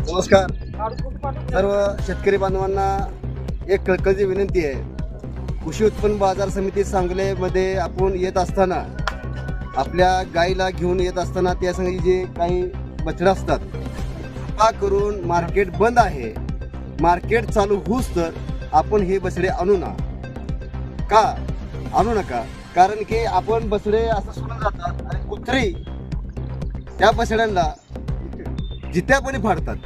नमस्कार. सर्व शेतकरी बांधवांना एक कळकळीची विनंती आहे. कृषी उत्पन्न बाजार समिती सांगलीमध्ये आपण येत असताना आपल्या गाईला घेऊन येत असताना त्या जे काही बछडं असतात कृपा करून मार्केट बंद आहे. मार्केट चालू होऊस तर आपण हे बछडे आणू ना. का? आणू नका. कारण की आपण बछडे असं सोडून जातात आणि कुत्री त्या बछड्यांना जित्यापणी फाडतात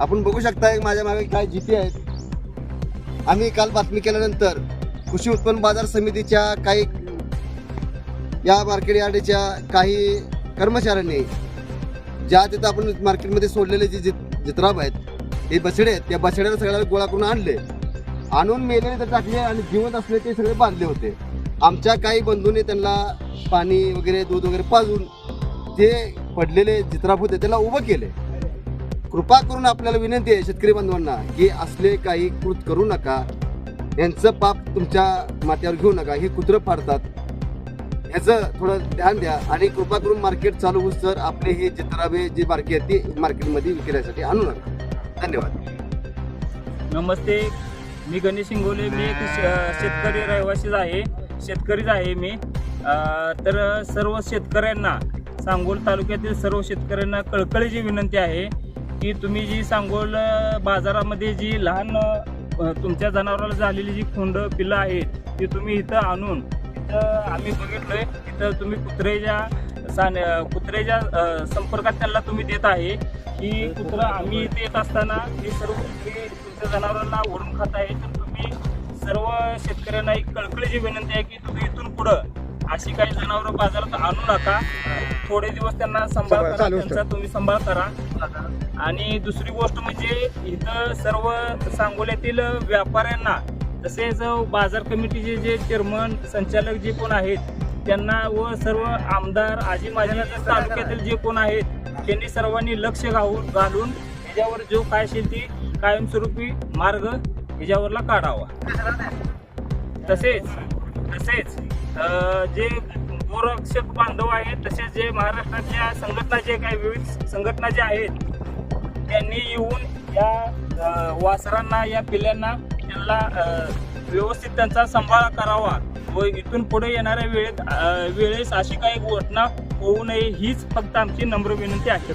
आपण बघू शकता माझ्या मागे काय जिते आहेत. आम्ही काल बातमी केल्यानंतर कृषी उत्पन्न बाजार समितीच्या काही या मार्केट यार्डच्या काही कर्मचाऱ्यांनी ज्या तिथं आपण मार्केटमध्ये सोडलेले जे जित जित्राब आहेत हे बछडे आहेत त्या बछड्याला सगळ्याला गोळा करून आणले. आणून मेलेले तर टाकले आणि जिवंत असले ते सगळे बांधले होते. आमच्या काही बंधूंनी त्यांना पाणी वगैरे दूध वगैरे पाजून ते पडलेले चित्राभूत आहे त्याला उभं केले कृपा करून आपल्याला विनंती आहे शेतकरी बांधवांना की असले काही कृत करू नका. यांचं पाप तुमच्या माथ्यावर घेऊ नका हे कुत्रं फाडतात ह्याचं थोडं ध्यान द्या आणि कृपा करून मार्केट चालू होऊ सर आपले हे चित्राभे जे मार्केट आहे ते मार्केटमध्ये विकण्यासाठी आणू नका. धन्यवाद. नमस्ते. मी गणेश हिंगोले. मी एक श- शेतकरी रहिवासीच आहे. शेतकरीच आहे मी. तर सर्व शेतकऱ्यांना सांगोल तालुक्यातील सर्व शेतकऱ्यांना कळकळीची विनंती आहे की तुम्ही जी सांगोल बाजारामध्ये जी लहान तुमच्या जनावराला झालेली जी खोंड पिल्लं आहेत ती तुम्ही इथं आणून इथं आम्ही बघितलोय इथं तुम्ही कुत्रेच्या सान कुत्रेच्या संपर्कात त्यांना तुम्ही देत आहे की कुत्रं आम्ही इथे येत असताना हे सर्व कुत्रे तुमच्या जनावरांना ओढून खात आहे. तर तुम्ही सर्व शेतकऱ्यांना एक कळकळीची विनंती आहे की तुम्ही इथून पुढं अशी काही जनावरं बाजारात आणू नका. थोडे दिवस त्यांना सांभाळ करा त्यांचा तुम्ही सांभाळ करा. आणि दुसरी गोष्ट म्हणजे इथं सर्व सांगोल्यातील व्यापाऱ्यांना तसेच बाजार कमिटीचे जे चेअरमन संचालक जे कोण आहेत त्यांना व सर्व आमदार आजी माजी तालुक्यातील जे कोण आहेत त्यांनी सर्वांनी लक्ष घालून घालून याच्यावर जो काय असेल ती कायमस्वरूपी मार्ग याच्यावरला काढावा. तसेच तसेच जे गोरक्षक बांधव आहेत तसेच जे महाराष्ट्रातल्या संघटना जे काही विविध संघटना ज्या आहेत त्यांनी येऊन या वासरांना या पिल्यांना त्यांना व्यवस्थित त्यांचा सांभाळ करावा व इथून पुढे येणाऱ्या वेळेत वेळेस अशी काही घटना होऊ नये हीच फक्त आमची नम्र विनंती आहे.